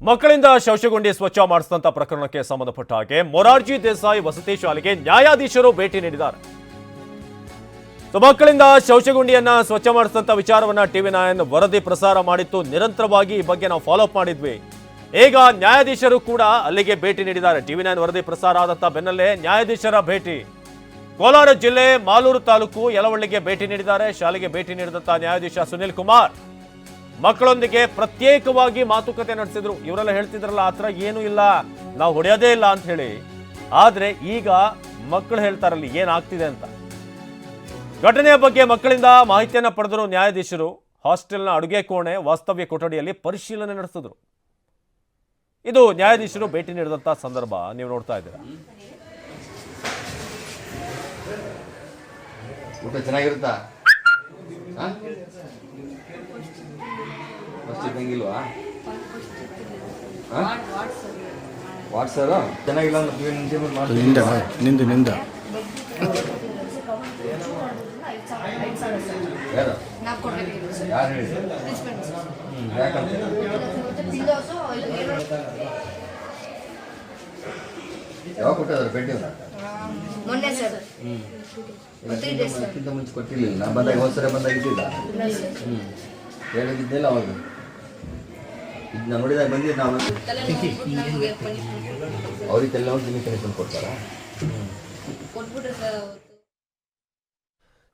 ಮಕ್ಕಳಿಂದ ಶೌಚಗುಂಡಿ ಸ್ವಚ್ಛ ಮಾಡಿಸಿದಂತ ಪ್ರಕರಣಕ್ಕೆ ಸಂಬಂಧಪಟ್ಟ ಹಾಗೆ ಮೊರಾರ್ಜಿ ದೇಸಾಯಿ ವಸತಿ ಶಾಲೆಗೆ ನ್ಯಾಯಾಧೀಶರು ಭೇಟಿ ನೀಡಿದ್ದಾರೆ. ಮಕ್ಕಳಿಂದ ಶೌಚಗುಂಡಿಯನ್ನ ಸ್ವಚ್ಛ ಮಾಡಿಸಿದಂತ ವಿಚಾರವನ್ನ ಟಿವಿ ನೈನ್ ವರದಿ ಪ್ರಸಾರ ಮಾಡಿತ್ತು ನಿರಂತರವಾಗಿ ಈ ಬಗ್ಗೆ ನಾವು ಫಾಲೋ ಅಪ್ ಮಾಡಿದ್ವಿ. ಈಗ ನ್ಯಾಯಾಧೀಶರು ಕೂಡ ಅಲ್ಲಿಗೆ ಭೇಟಿ ನೀಡಿದ್ದಾರೆ. ಟಿವಿ ನೈನ್ ವರದಿ ಪ್ರಸಾರ ಆದಂತ ಬೆನ್ನಲ್ಲೇ ನ್ಯಾಯಾಧೀಶರ ಭೇಟಿ. ಕೋಲಾರ ಜಿಲ್ಲೆ ಮಾಲೂರು ತಾಲೂಕು ಯಲವಳ್ಳಿಗೆ ಭೇಟಿ ನೀಡಿದ್ದಾರೆ. ಶಾಲೆಗೆ ಭೇಟಿ ನೀಡಿದಂತಹ ನ್ಯಾಯಾಧೀಶ ಸುನಿಲ್ ಕುಮಾರ್. ಮಕ್ಕಳೊಂದಿಗೆ ಪ್ರತ್ಯೇಕವಾಗಿ ಮಾತುಕತೆ ನಡೆಸಿದ್ರು. ಇವರೆಲ್ಲ ಹೇಳ್ತಿದ್ರಲ್ಲ, ಆ ಥರ ಏನೂ ಇಲ್ಲ, ನಾವು ಹೊಡೆಯೋದೇ ಇಲ್ಲ ಅಂತ ಹೇಳಿ. ಆದರೆ ಈಗ ಮಕ್ಕಳು ಹೇಳ್ತಾರಲ್ಲಿ ಏನಾಗ್ತಿದೆ ಅಂತ. ಘಟನೆಯ ಬಗ್ಗೆ ಮಕ್ಕಳಿಂದ ಮಾಹಿತಿಯನ್ನ ಪಡೆದರು ನ್ಯಾಯಾಧೀಶರು. ಹಾಸ್ಟೆಲ್ನ ಅಡುಗೆ ಕೋಣೆ ವಾಸ್ತವ್ಯ ಕೊಠಡಿಯಲ್ಲಿ ಪರಿಶೀಲನೆ ನಡೆಸಿದ್ರು. ಇದು ನ್ಯಾಯಾಧೀಶರು ಭೇಟಿ ನೀಡಿದಂಥ ಸಂದರ್ಭ ನೀವು ನೋಡ್ತಾ ಇದ್ದೀರಾ. ಊಟ ಚೆನ್ನಾಗಿರುತ್ತಾ? ಫಸ್ಟ್ ಇದ್ದಂಗಿಲ್ವಾ ಹಾಂ ವಾಟ್ಸರು ಚೆನ್ನಾಗಿಲ್ಲ ನಿಂದ ನಿಂದು ನಿಂದ. ಯಾರು? ನಾವು ಕೊಡ್ಬೇಕು ಯಾರು ಹೇಳಿ? ಯಾಕಂತ ಯಾವಾಗ ಕೊಟ್ಟಿದ್ದಾರೆ ಭೇಟಿ ಮೊನ್ನೆ ಸರ್. ಗೊತ್ತಿದೆ sir. ಮುಂಚೆ ಕೊಟ್ಟಿರಲಿಲ್ಲ. ನಾ ಬಂದಾಗ ಒಂದ್ಸರಿ ಬಂದಾಗ ಇದ್ದಿಲ್ಲ. ಇಲ್ಲ ಸರ್. ಹ್ಞೂ ಹೇಳಿದ್ದಿಲ್ಲ ಅವಾಗ ಇದು ನಾನು ನೋಡಿದಾಗ ಬಂದಿದ್ದು ನಾವು. ಅವ್ರಿಗೆಲ್ಲ ಒಂದು ಕನೆಕ್ಷನ್ ಕೊಡ್ತಾರಾ? ಕೊಟ್ಬಿಟ್ರೆ ಸರ್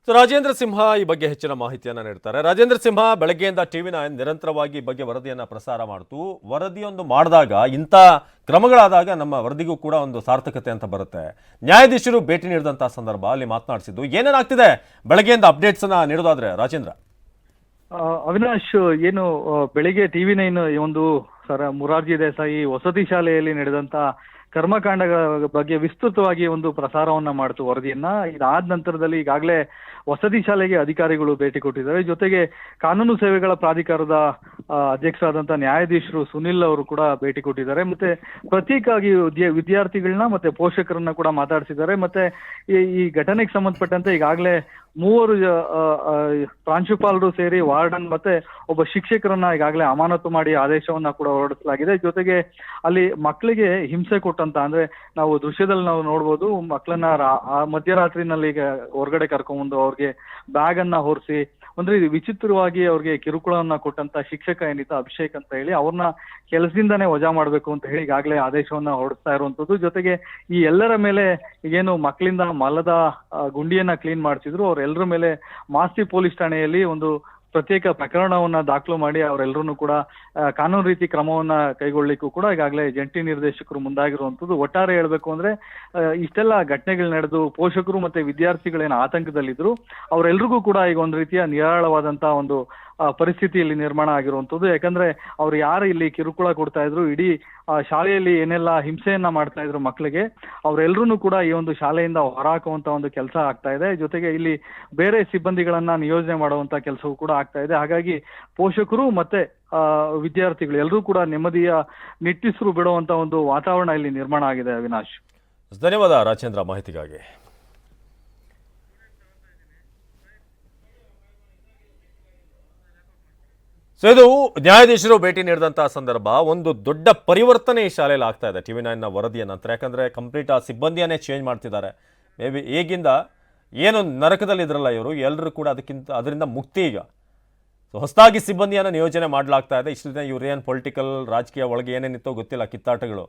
ರಾಜೇಂದ್ರ ಸಿಂಹ ಈ ಬಗ್ಗೆ ಹೆಚ್ಚಿನ ಮಾಹಿತಿಯನ್ನ ನೀಡ್ತಾರೆ. ರಾಜೇಂದ್ರ ಸಿಂಹ ಬೆಳಗ್ಗೆಯಿಂದ ಟಿವಿ ನೈನ್ ನಿರಂತರವಾಗಿ ಈ ಬಗ್ಗೆ ವರದಿಯನ್ನ ಪ್ರಸಾರ ಮಾಡ್ತು. ವರದಿಯೊಂದು ಮಾಡಿದಾಗ ಇಂಥ ಕ್ರಮಗಳಾದಾಗ ನಮ್ಮ ವರದಿಗೂ ಕೂಡ ಒಂದು ಸಾರ್ಥಕತೆ ಅಂತ ಬರುತ್ತೆ. ನ್ಯಾಯಾಧೀಶರು ಭೇಟಿ ನೀಡಿದಂಥ ಸಂದರ್ಭ ಅಲ್ಲಿ ಮಾತನಾಡಿಸಿದ್ದು ಏನೇನಾಗ್ತಿದೆ? ಬೆಳಗ್ಗೆಯಿಂದ ಅಪ್ಡೇಟ್ಸ್ ಅನ್ನ ನೀಡೋದಾದ್ರೆ ರಾಜೇಂದ್ರ. ಅವಿನಾಶ್, ಏನು ಬೆಳಿಗ್ಗೆ ಟಿವಿ ನೈನ್ ಒಂದು, ಸರ, ಮುರಾರ್ಜಿ ದೇಸಾಯಿ ವಸತಿ ಶಾಲೆಯಲ್ಲಿ ನಡೆದಂತ ಕರ್ಮಕಾಂಡಗಳ ಬಗ್ಗೆ ವಿಸ್ತೃತವಾಗಿ ಒಂದು ಪ್ರಸಾರವನ್ನ ಮಾಡ್ತು ವರದಿಯನ್ನ. ಇದಾದ ನಂತರದಲ್ಲಿ ಈಗಾಗಲೇ ವಸತಿ ಶಾಲೆಗೆ ಅಧಿಕಾರಿಗಳು ಭೇಟಿ ಕೊಟ್ಟಿದ್ದಾರೆ. ಜೊತೆಗೆ ಕಾನೂನು ಸೇವೆಗಳ ಪ್ರಾಧಿಕಾರದ ಆ, ಅಧ್ಯಕ್ಷರಾದಂತ ನ್ಯಾಯಾಧೀಶರು ಸುನಿಲ್ ಅವರು ಕೂಡ ಭೇಟಿ ಕೊಟ್ಟಿದ್ದಾರೆ. ಮತ್ತೆ ಪ್ರತ್ಯೇಕವಾಗಿ ವಿದ್ಯಾ- ವಿದ್ಯಾರ್ಥಿಗಳನ್ನ ಮತ್ತೆ ಪೋಷಕರನ್ನ ಕೂಡ ಮಾತಾಡಿಸಿದ್ದಾರೆ. ಮತ್ತೆ ಈ ಈ ಘಟನೆಗೆ ಸಂಬಂಧಪಟ್ಟಂತೆ ಈಗಾಗಲೇ ಮೂವರು ಪ್ರಾಂಶುಪಾಲರು ಸೇರಿ ವಾರ್ಡನ್ ಮತ್ತೆ ಒಬ್ಬ ಶಿಕ್ಷಕರನ್ನ ಈಗಾಗಲೇ ಅಮಾನತು ಮಾಡಿ ಆದೇಶವನ್ನ ಕೂಡ ಹೊರಡಿಸಲಾಗಿದೆ. ಜೊತೆಗೆ ಅಲ್ಲಿ ಮಕ್ಕಳಿಗೆ ಹಿಂಸೆ ಕೊಟ್ಟಂತ ಅಂದ್ರೆ ನಾವು ದೃಶ್ಯದಲ್ಲಿ ನಾವು ನೋಡ್ಬೋದು ಮಕ್ಕಳನ್ನ ಮಧ್ಯರಾತ್ರಿನಲ್ಲಿ ಈಗ ಹೊರಗಡೆ ಕರ್ಕೊಂಡ್ಬಂದು ಅವ್ರಿಗೆ ಬ್ಯಾಗ್ ಅನ್ನ ಹೊರಿಸಿ, ಅಂದ್ರೆ ವಿಚಿತ್ರವಾಗಿ ಅವ್ರಿಗೆ ಕಿರುಕುಳವನ್ನ ಕೊಟ್ಟಂತ ಶಿಕ್ಷಕ ಏನಿತ್ತು ಅಭಿಷೇಕ್ ಅಂತ ಹೇಳಿ ಅವ್ರನ್ನ ಕೆಲಸದಿಂದಾನೇ ವಜಾ ಮಾಡ್ಬೇಕು ಅಂತ ಹೇಳಿ ಈಗಾಗಲೇ ಆದೇಶವನ್ನ ಹೊರಡಿಸ್ತಾ ಇರುವಂತದ್ದು. ಜೊತೆಗೆ ಈ ಎಲ್ಲರ ಮೇಲೆ ಏನು ಮಕ್ಕಳಿಂದ ಮಲದ ಗುಂಡಿಯನ್ನ ಕ್ಲೀನ್ ಮಾಡ್ತಿದ್ರು ಅವರೆಲ್ಲರ ಮೇಲೆ ಮಾಸ್ತಿ ಪೊಲೀಸ್ ಠಾಣೆಯಲ್ಲಿ ಒಂದು ಪ್ರತ್ಯೇಕ ಪ್ರಕರಣವನ್ನ ದಾಖಲು ಮಾಡಿ ಅವರೆಲ್ಲರೂ ಕೂಡ ಕಾನೂನು ರೀತಿ ಕ್ರಮವನ್ನ ಕೈಗೊಳ್ಳಿಕ್ಕೂ ಕೂಡ ಈಗಾಗಲೇ ಜಂಟಿ ನಿರ್ದೇಶಕರು ಮುಂದಾಗಿರುವಂತದ್ದು ಒಟ್ಟಾರೆ ಹೇಳ್ಬೇಕು ಅಂದ್ರೆ ಇಷ್ಟೆಲ್ಲ ಘಟನೆಗಳು ನಡೆದು ಪೋಷಕರು ಮತ್ತೆ ವಿದ್ಯಾರ್ಥಿಗಳೇನು ಆತಂಕದಲ್ಲಿದ್ರು, ಅವರೆಲ್ರಿಗೂ ಕೂಡ ಈಗ ಒಂದು ರೀತಿಯ ನಿರಾಳವಾದಂತಹ ಒಂದು ಪರಿಸ್ಥಿತಿ ಇಲ್ಲಿ ನಿರ್ಮಾಣ ಆಗಿರುವಂತದ್ದು ಯಾಕಂದ್ರೆ ಅವ್ರು ಯಾರು ಇಲ್ಲಿ ಕಿರುಕುಳ ಕೊಡ್ತಾ ಇದ್ರು, ಇಡೀ ಶಾಲೆಯಲ್ಲಿ ಏನೆಲ್ಲ ಹಿಂಸೆಯನ್ನ ಮಾಡ್ತಾ ಇದ್ರು ಮಕ್ಕಳಿಗೆ ಅವರೆಲ್ಲರೂ ಕೂಡ ಈ ಒಂದು ಶಾಲೆಯಿಂದ ಹೊರಹಾಕುವಂತ ಒಂದು ಕೆಲಸ ಆಗ್ತಾ ಇದೆ. ಜೊತೆಗೆ ಇಲ್ಲಿ ಬೇರೆ ಸಿಬ್ಬಂದಿಗಳನ್ನ ನಿಯೋಜನೆ ಮಾಡುವಂತ ಕೆಲಸವೂ ಕೂಡ ಆಗ್ತಾ ಇದೆ. ಹಾಗಾಗಿ ಪೋಷಕರು ಮತ್ತೆ ಆ, ವಿದ್ಯಾರ್ಥಿಗಳು ಎಲ್ಲರೂ ಕೂಡ ನೆಮ್ಮದಿಯ ನಿಟ್ಟಿಸರು ಬಿಡುವಂತ ಒಂದು ವಾತಾವರಣ ಇಲ್ಲಿ ನಿರ್ಮಾಣ ಆಗಿದೆ ಅವಿನಾಶ್. ಧನ್ಯವಾದ ರಾಜೇಂದ್ರ ಮಾಹಿತಿಗಾಗಿ. ಸೊ ಇದು ನ್ಯಾಯಾಧೀಶರು ಭೇಟಿ ನೀಡಿದಂತಹ ಸಂದರ್ಭ. ಒಂದು ದೊಡ್ಡ ಪರಿವರ್ತನೆ ಈ ಶಾಲೆಯಲ್ಲಿ ಆಗ್ತಾ ಇದೆ. ಟಿವಿ ನೈನ್ನ ವರದಿಯ ನಂತರ. ಯಾಕಂದ್ರೆ ಕಂಪ್ಲೀಟ್ ಆ ಸಿಬ್ಬಂದಿಯನ್ನೇ ಚೇಂಜ್ ಮಾಡ್ತಿದ್ದಾರೆ. ಮೇ ಬಿ ಈಗಿಂದ ಏನು ನರಕದಲ್ಲಿ ಇದ್ರಲ್ಲ ಇವರು ಎಲ್ಲರೂ ಕೂಡ ಅದಕ್ಕಿಂತ, ಅದರಿಂದ ಮುಕ್ತಿ ಈಗ. ಸೊ ಹೊಸದಾಗಿ ಸಿಬ್ಬಂದಿಯನ್ನು ನಿಯೋಜನೆ ಮಾಡಲಾಗ್ತಾ ಇದೆ. ಇಷ್ಟು ದಿನ ಇವ್ರು ಏನು ಪೊಲಿಟಿಕಲ್ ರಾಜಕೀಯ ಒಳಗೆ ಏನೇನಿತ್ತೋ ಗೊತ್ತಿಲ್ಲ ಕಿತ್ತಾಟಗಳು.